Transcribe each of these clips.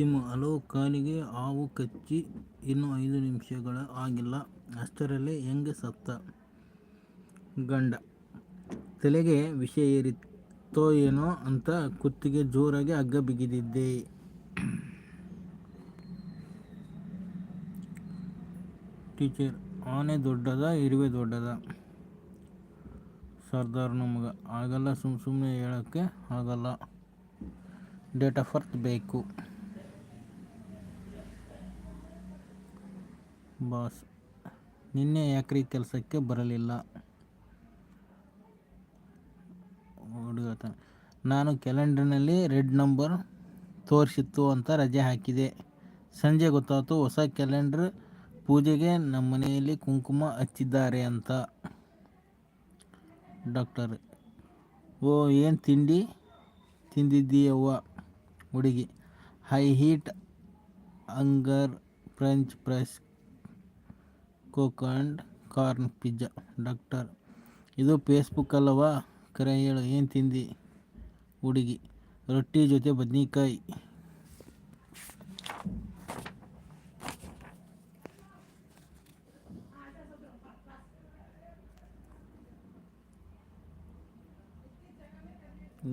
ತಿಮ್ಮ ಹಲವು ಕಾಲಿಗೆ ಹಾವು ಕಚ್ಚಿ ಇನ್ನೂ ಐದು ನಿಮಿಷಗಳ ಆಗಿಲ್ಲ. ಅಷ್ಟರಲ್ಲೇ ಹೆಂಗೆ ಸತ್ತ? ಗಂಡ. ತಲೆಗೆ ವಿಷ ಏರಿತ್ತೋ ಏನೋ ಅಂತ ಕುತ್ತಿಗೆ ಜೋರಾಗಿ ಹಗ್ಗ ಬಿಗಿದಿದ್ದೆ. ಟೀಚರ್, ಆನೆ ದೊಡ್ಡದ, ಇರುವೆ ದೊಡ್ಡದ? ಸರ್ದಾರ್ನ ನಮಗ ಆಗಲ್ಲ ಸುಮ್ಮ ಸುಮ್ಮನೆ ಹೇಳೋಕ್ಕೆ ಆಗಲ್ಲ. ಡೇಟ್ ಆಫ್ ಬರ್ತ್ ಬೇಕು. ಬಾಸ್. ನಿನ್ನೆ ಯಾಕ್ರಿ ಕೆಲಸಕ್ಕೆ ಬರಲಿಲ್ಲ? ಹುಡುಗ. ನಾನು ಕ್ಯಾಲೆಂಡರ್ನಲ್ಲಿ ರೆಡ್ ನಂಬರ್ ತೋರಿಸಿತ್ತು ಅಂತ ರಜೆ ಹಾಕಿದೆ. ಸಂಜೆ ಗೊತ್ತಾಯ್ತು, ಹೊಸ ಕ್ಯಾಲೆಂಡರ್ ಪೂಜೆಗೆ ನಮ್ಮ ಮನೆಯಲ್ಲಿ ಕುಂಕುಮ ಹಚ್ಚಿದ್ದಾರೆ ಅಂತ. ಡಾಕ್ಟರ್, ಓ, ಏನು ತಿಂಡಿ? ತಿಂದಿದ್ದೀಯವ್ವ ಹುಡುಗಿ. High heat hunger French fries Coke and corn pizza, doctor. ಇದು ಫೇಸ್ಬುಕ್ ಅಲ್ಲವಾ? ಕರೆ ಹೇಳು, ಏನು ತಿಂದಿ? ಹುಡುಗಿ, ರೊಟ್ಟಿ ಜೊತೆ ಬದ್ನಿಕಾಯಿ.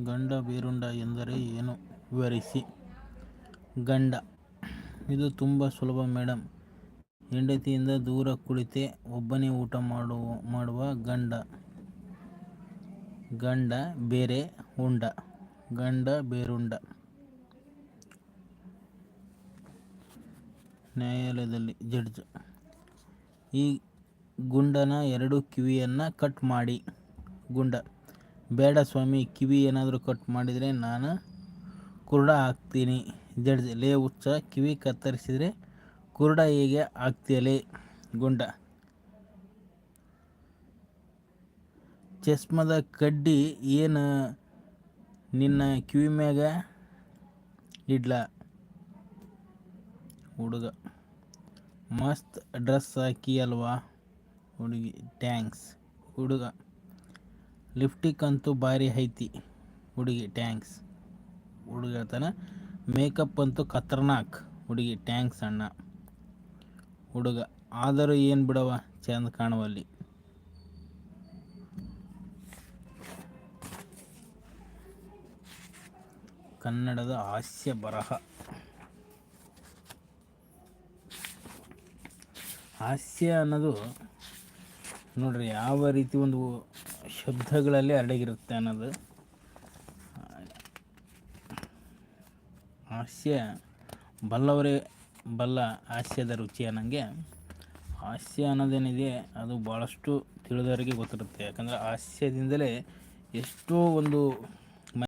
ಗಂಡ ಬೇರುಂಡ ಎಂದರೆ ಏನು? ವಿವರಿಸಿ. ಗಂಡ. ಇದು ತುಂಬ ಸುಲಭ ಮೇಡಮ್ ಹೆಂಡತಿಯಿಂದ ದೂರ ಕುಳಿತೆ ಒಬ್ಬನೇ ಊಟ ಮಾಡುವ ಮಾಡುವ ಗಂಡ. ಗಂಡ ಬೇರೆ ಉಂಡ. ಗಂಡ ಬೇರುಂಡ. ನ್ಯಾಯಾಲಯದಲ್ಲಿ ಜಡ್ಜ್. ಈ ಗುಂಡನ ಎರಡು ಕಿವಿಯನ್ನು ಕಟ್ ಮಾಡಿ. ಗುಂಡ. ಬೇಡ ಸ್ವಾಮಿ, ಕಿವಿ ಏನಾದರೂ ಕಟ್ ಮಾಡಿದರೆ ನಾನು ಕುರುಡ ಹಾಕ್ತೀನಿ ಜಡ್ಜ್, ಲೇ ಹುಚ್ಚ, ಕಿವಿ ಕತ್ತರಿಸಿದರೆ ಕುರುಡ ಹೇಗೆ ಆಗ್ತಿಯಲಿ? ಗುಂಡ. ಚಸ್ಮದ ಕಡ್ಡಿ ಏನು ನಿನ್ನ ಕಿವಿ ಮ್ಯಾಗ ಇಡ್ಲ. ಹುಡುಗ. ಮಸ್ತ್ ಡ್ರೆಸ್ ಹಾಕಿ ಅಲ್ವಾ ಹುಡುಗಿ. ಟ್ಯಾಂಕ್ಸ್ ಹುಡುಗ. ಲಿಫ್ಟಿಕ್ ಅಂತೂ ಭಾರಿ ಐತಿ. ಹುಡುಗಿ ಟ್ಯಾಂಕ್ಸ್ ಹುಡುಗ ಹೇಳ್ತಾನೆ, ಮೇಕಪ್ ಅಂತೂ ಖತರ್ನಾಕ್. ಹುಡುಗಿ ಟ್ಯಾಂಕ್ಸ್ ಅಣ್ಣ. ಹುಡುಗ. ಆದರೂ ಏನು ಬಿಡವ ಚಂದ ಕಾಣುವಲ್ಲಿ ಕನ್ನಡದ ಹಾಸ್ಯ ಬರಹ. ಹಾಸ್ಯ ಅನ್ನೋದು ನೋಡ್ರಿ ಯಾವ ರೀತಿ ಒಂದು ಶಬ್ದಗಳಲ್ಲಿ ಅಡಗಿರುತ್ತೆ ಅನ್ನೋದು. ಹಾಸ್ಯ ಬಲ್ಲವರೇ ಬಲ್ಲ ಹಾಸ್ಯದ ರುಚಿ ಅನ್ನಂಗೆ ಹಾಸ್ಯ ಅನ್ನೋದೇನಿದೆ ಅದು ಭಾಳಷ್ಟು ತಿಳಿದವರಿಗೆ ಗೊತ್ತಿರುತ್ತೆ. ಯಾಕಂದರೆ ಹಾಸ್ಯದಿಂದಲೇ ಎಷ್ಟೋ ಒಂದು